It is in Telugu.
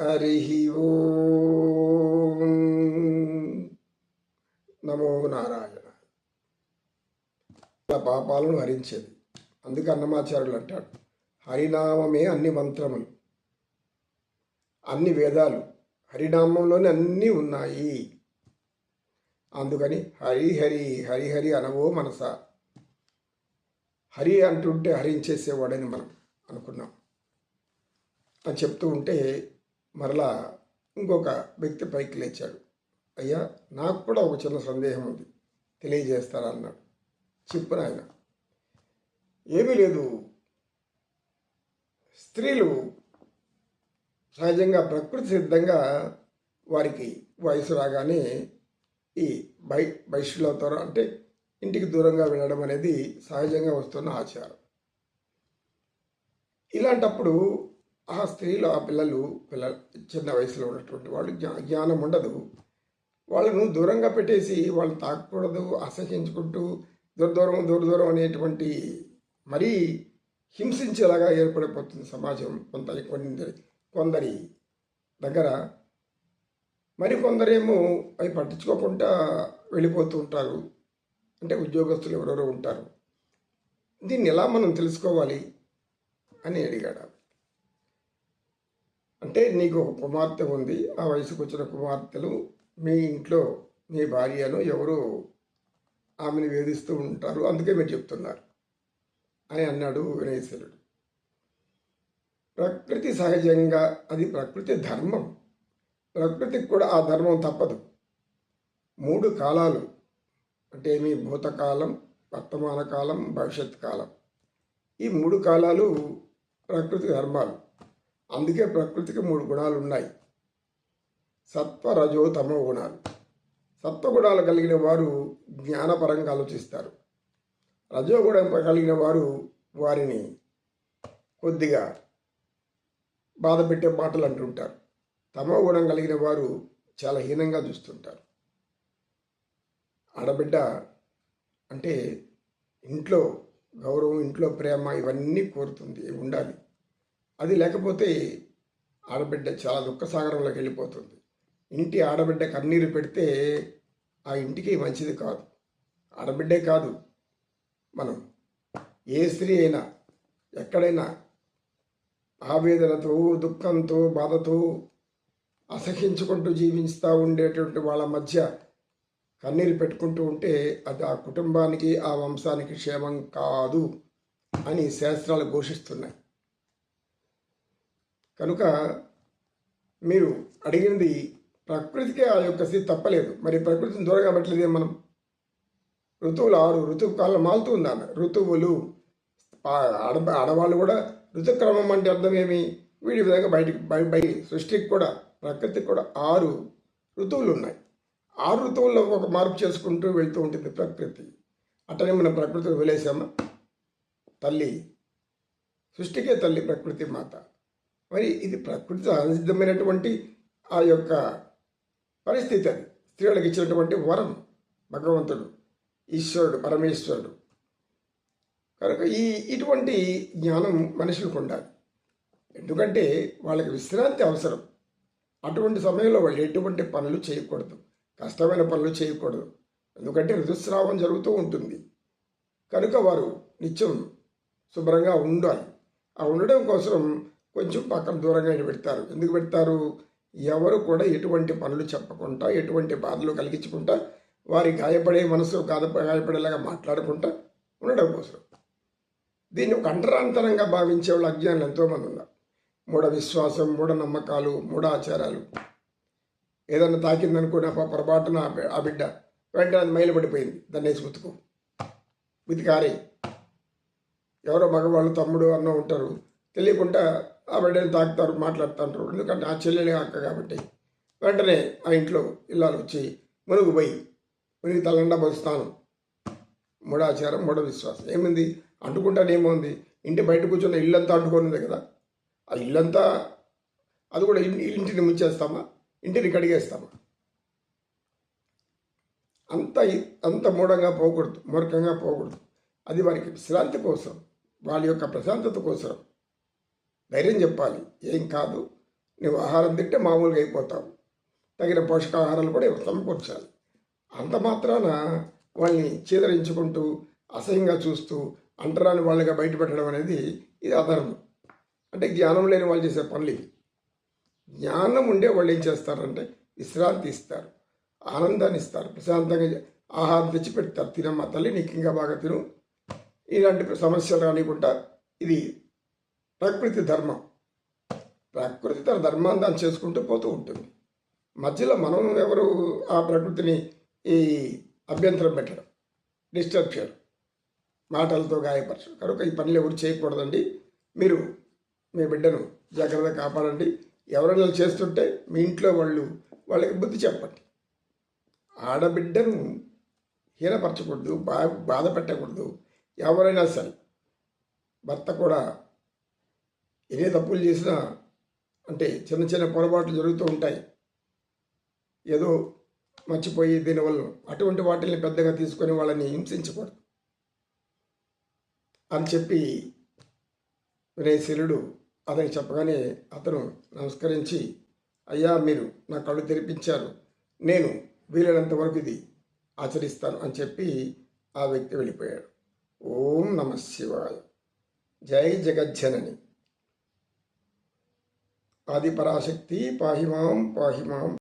హరి నమో నారాయణ పాపాలను హరించేది. అందుకే అన్నమాచార్యులు అంటాడు హరినామమే అన్ని మంత్రములు అన్ని వేదాలు హరినామంలోనే అన్నీ ఉన్నాయి. అందుకని హరిహరి హరిహరి అనవో మనస. హరి అంటుంటే హరించేసేవాడని మనం అనుకున్నాం. అని చెప్తూ ఉంటే మరలా ఇంకొక వ్యక్తి పైకి లేచాడు. అయ్యా నాకు కూడా ఒక చిన్న సందేహం ఉంది. తెలియజేస్తారా? అన్నాడు. చెప్పు నాయన. ఏమీ లేదు. స్త్రీలు సహజంగా ప్రకృతి సిద్ధంగా వారికి వయసు రాగానే ఈ బై బహిష్యులవుతారు అంటే ఇంటికి దూరంగా వెళ్ళడం అనేది సహజంగా వస్తున్న ఆచారం. ఇలాంటప్పుడు ఆ స్త్రీలు ఆ పిల్లలు పిల్ల చిన్న వయసులో ఉన్నటువంటి వాళ్ళు జ్ఞానం ఉండదు. వాళ్ళను దూరంగా పెట్టేసి వాళ్ళు తాకకూడదు అసహించుకుంటూ దూర దూరం దూర దూరం అనేటువంటి మరీ హింసించేలాగా ఏర్పడిపోతుంది సమాజం. కొంత కొందరి కొందరి దగ్గర మరి కొందరేమో అవి పట్టించుకోకుండా వెళ్ళిపోతూ ఉంటారు. అంటే ఉద్యోగస్తులు ఎవరెవరో ఉంటారు. దీన్ని ఎలా మనం తెలుసుకోవాలి అని అడిగాడు అంటే నీకు ఒక కుమార్తె ఉంది. ఆ వయసుకు వచ్చిన కుమార్తెలు మీ ఇంట్లో మీ భార్యను ఎవరు ఆమెను వేధిస్తూ ఉంటారు. అందుకే మీరు చెప్తున్నారు అని అన్నాడు వినయశరుడు ప్రకృతి సహజంగా అది ప్రకృతి ధర్మం. ప్రకృతికి కూడా ఆ ధర్మం తప్పదు. మూడు కాలాలు అంటే మీ భూతకాలం వర్తమాన కాలం భవిష్యత్ కాలం. ఈ మూడు కాలాలు ప్రకృతి ధర్మాలు. అందుకే ప్రకృతికి మూడు గుణాలు ఉన్నాయి. సత్వ రజో తమో గుణాలు. సత్వగుణాలు కలిగిన వారు జ్ఞానపరంగా ఆలోచిస్తారు. రజోగుణం కలిగిన వారు వారిని కొద్దిగా బాధ పెట్టే మాటలు అంటుంటారు. తమో గుణం కలిగిన వారు చాలా హీనంగా చూస్తుంటారు. ఆడబిడ్డ అంటే ఇంట్లో గౌరవం ఇంట్లో ప్రేమ ఇవన్నీ కోరుతుంది ఉండాలి. లేకపోతే ఆడబిడ్డ చాలా దుఃఖసాగరంలోకి వెళ్ళిపోతుంది. ఇంటి ఆడబిడ్డ కన్నీరు పెడితే ఆ ఇంటికి మంచిది కాదు. ఆడబిడ్డే కాదు మనం. ఏ స్త్రీ అయినా ఎక్కడైనా ఆవేదనతో దుఃఖంతో బాధతో అసహించుకుంటూ జీవిస్తూ ఉండేటువంటి వాళ్ళ మధ్య కన్నీరు పెట్టుకుంటూ ఉంటే అది ఆ కుటుంబానికి ఆ వంశానికి క్షేమం కాదు అని శాస్త్రాలు ఘోషిస్తున్నాయి. కనుక మీరు అడిగినది ప్రకృతికే ఆ యొక్క స్థితి తప్పలేదు. మరి ప్రకృతిని దూరంగా పెట్టలేదే మనం? ఋతువులు ఆరు ఋతువు కాలం మారుతూ ఉంది ఋతువులు ఆడ ఆడవాళ్ళు కూడా ఋతుక్రమం అంటే అర్థం ఏమి? వీడి విధంగా బయటికి బయ బయ సృష్టికి కూడా ప్రకృతికి కూడా ఆరు ఋతువులు ఉన్నాయి. ఆరు ఋతువుల్లో ఒక మార్పు చేసుకుంటూ వెళ్తూ ఉంటుంది ప్రకృతి. అట్టనే మనం ప్రకృతిని వదిలేసామా? తల్లి సృష్టికే తల్లి ప్రకృతి మాత. మరి ఇది ప్రకృతి సహసిద్ధమైనటువంటి ఆ యొక్క పరిస్థితి అది. స్త్రీలకు ఇచ్చినటువంటి వరం భగవంతుడు ఈశ్వరుడు పరమేశ్వరుడు. కనుక ఈ ఇటువంటి జ్ఞానం మనుషులకు ఉండాలి. ఎందుకంటే వాళ్ళకి విశ్రాంతి అవసరం. అటువంటి సమయంలో వాళ్ళు ఎటువంటి పనులు చేయకూడదు. కష్టమైన పనులు చేయకూడదు. ఎందుకంటే ఋతుస్రావం జరుగుతూ ఉంటుంది. కనుక వారు నిత్యం శుభ్రంగా ఉండాలి. ఆ ఉండడం కోసం కొంచెం పక్కన దూరంగా పెడతారు. ఎందుకు పెడతారు? ఎవరు కూడా ఎటువంటి పనులు చెప్పకుండా ఎటువంటి బాధలు కలిగించకుండా వారి గాయపడే మనసు గాధ గాయపడేలాగా మాట్లాడకుండా ఉండడం కోసం. దీన్ని ఒక అంటరాంతరంగా భావించే వాళ్ళు అజ్ఞానులు ఎంతోమంది ఉన్నారు. మూఢ విశ్వాసం మూఢ నమ్మకాలు మూఢ ఆచారాలు. ఏదన్నా తాకిందనుకున్న పొరపాటున ఆ బిడ్డ వెంటనే అది మైలు పడిపోయింది దాన్ని వేసి ఉతుకు ఉతికారే ఎవరో మగవాళ్ళు తమ్ముడు అన్న ఉంటారు. తెలియకుండా ఆ తాకుతారు మాట్లాడుతుంటారు. ఎందుకంటే ఆ చెల్లెలే అక్క కాబట్టి. వెంటనే ఆ ఇంట్లో ఇల్లాలు వచ్చి మునుగు పోయి మునిగి తలండా పోస్తాను. మూడాచారం మూఢ విశ్వాసం. ఏముంది? అంటుకుంటానేమోంది ఇంటి బయట కూర్చున్న ఇల్లంతా అంటుకోనుంది కదా. ఆ ఇల్లంతా అది కూడా ఇంటిని ముంచేస్తామా? ఇంటిని కడిగేస్తామా? అంత అంత మూఢంగా పోకూడదు మూర్ఖంగా పోకూడదు. అది వారికి విశ్రాంతి కోసం వాళ్ళ యొక్క ప్రశాంతత కోసం ధైర్యం చెప్పాలి. ఏం కాదు. నువ్వు ఆహారం తింటే మామూలుగా అయిపోతావు. తగిన పోషకాహారాలు కూడా సమకూర్చాలి. అంత మాత్రాన వాళ్ళని చీదరించుకుంటూ అసహ్యంగా చూస్తూ అంటరాని వాళ్ళగా బయటపెట్టడం అనేది ఇది అధర్మం. అంటే జ్ఞానం లేని వాళ్ళు చేసే పనులు ఇవి. జ్ఞానం ఉండే వాళ్ళు ఏం చేస్తారంటే విశ్రాంతి ఇస్తారు. ఆనందాన్ని ఇస్తారు. ప్రశాంతంగా ఆహారం తెచ్చి తినమ్మ తల్లి నీకు ఇంకా బాగా తిను. ఇలాంటి సమస్యలు రానికుండా ఇది ప్రకృతి ధర్మం. ప్రకృతి తన ధర్మాన్ని దాన్ని చేసుకుంటూ పోతూ ఉంటుంది. మధ్యలో మనం ఎవరు ఆ ప్రకృతిని ఈ అభ్యంతరం పెట్టడం డిస్టర్బ్ చేయడం మాటలతో గాయపరచడం కనుక ఈ పనులు ఎవరు చేయకూడదండి. మీరు మీ బిడ్డను జాగ్రత్తగా కాపాడండి. ఎవరైనా చేస్తుంటే మీ ఇంట్లో వాళ్ళు వాళ్ళకి బుద్ధి చెప్పండి. ఆడబిడ్డను హీనపరచకూడదు బా బాధ పెట్టకూడదు. ఎవరైనా సరే భర్త కూడా ఎన్ని తప్పులు చేసినా అంటే చిన్న చిన్న పొరపాట్లు జరుగుతూ ఉంటాయి. ఏదో మర్చిపోయి దీనివల్ల అటువంటి వాటిని పెద్దగా తీసుకొని వాళ్ళని హింసించకూడదు. అని చెప్పి వినయశీలుడు అతనికి చెప్పగానే అతను నమస్కరించి అయ్యా మీరు నా కళ్ళు తెరిపించారు. నేను వీలైనంత వరకు ఇది ఆచరిస్తాను అని చెప్పి ఆ వ్యక్తి వెళ్ళిపోయాడు. ఓం నమ శివాయ. జై జగజ్జనని. ఆది పరాశక్తి పాహిమాం పాహిమాం.